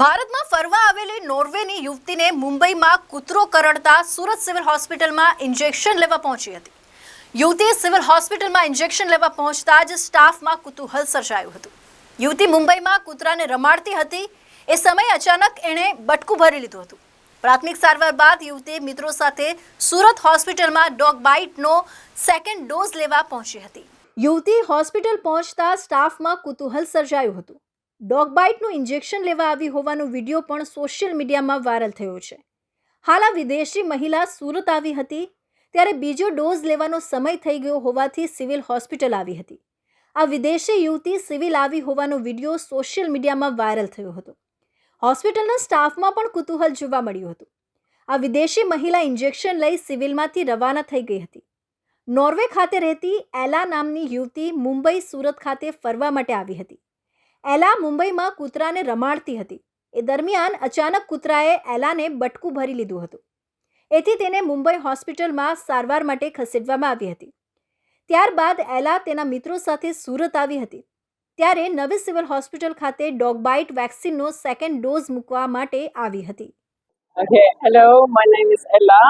ભારતમાં ફરવા આવેલી નોર્વેની યુવતીને મુંબઈમાં કૂતરો કરડતા સુરત સિવિલ હોસ્પિટલમાં ઇન્જેક્શન લેવા પહોંચી હતી. યુવતી સિવિલ હોસ્પિટલમાં ઇન્જેક્શન લેવા પહોંચતા જ સ્ટાફમાં કુતૂહલ સર્જાયું હતું. યુવતી મુંબઈમાં કૂતરાને રમાડતી હતી. એ સમયે અચાનક એણે બટકું ભરી લીધું હતું. પ્રાથમિક સારવાર બાદ યુવતી મિત્રો સાથે સુરત હોસ્પિટલમાં ડોગ બાઇટનો સેકન્ડ ડોઝ લેવા પહોંચી હતી. યુવતી હોસ્પિટલ પહોંચતા સ્ટાફમાં કુતૂહલ સર્જાયું હતું. ડોગ બાઇટનું ઇન્જેક્શન લેવા આવી હોવાનો વીડિયો પણ સોશિયલ મીડિયામાં વાયરલ થયો છે. હાલ આ વિદેશી મહિલા સુરત આવી હતી, ત્યારે બીજો ડોઝ લેવાનો સમય થઈ ગયો હોવાથી સિવિલ હોસ્પિટલ આવી હતી. આ વિદેશી યુવતી સિવિલ આવી હોવાનો વીડિયો સોશિયલ મીડિયામાં વાયરલ થયો હતો. હોસ્પિટલના સ્ટાફમાં પણ કુતૂહલ જોવા મળ્યું હતું. આ વિદેશી મહિલા ઇન્જેક્શન લઈ સિવિલમાંથી રવાના થઈ ગઈ હતી. નોર્વે ખાતે રહેતી એલા નામની યુવતી મુંબઈ, સુરત ખાતે ફરવા માટે આવી હતી. એલા મુંબઈમાં કૂતરાને રમાડતી હતી એ દરમિયાન અચાનક કૂતરાએ એલાને બટકું ભરી લીધું હતું એથી તેને મુંબઈ હોસ્પિટલમાં સારવાર માટે ખસેડવામાં આવી હતી ત્યારબાદ એલા તેના મિત્રો સાથે સુરત આવી હતી ત્યારે નવી સિવિલ હોસ્પિટલ ખાતે ડોગ બાઇટ વેક્સિનનો સેકન્ડ ડોઝ મૂકવા માટે આવી હતી Okay, hello, my name is Ella.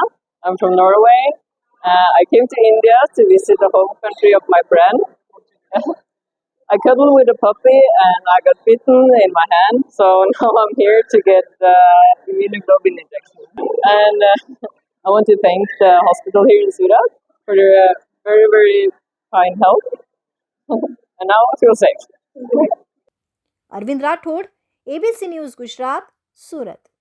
I'm from Norway. Uh, I came to India to visit the home country of my friend. I cuddled with a puppy and I got bitten in my hand, so now I'm here to get the uh, immunoglobulin injection. And uh, I want to thank the hospital here in Surat for their uh, very, very kind help. and now I feel safe. Arvind Rathod, ABC News Gujarat, Surat.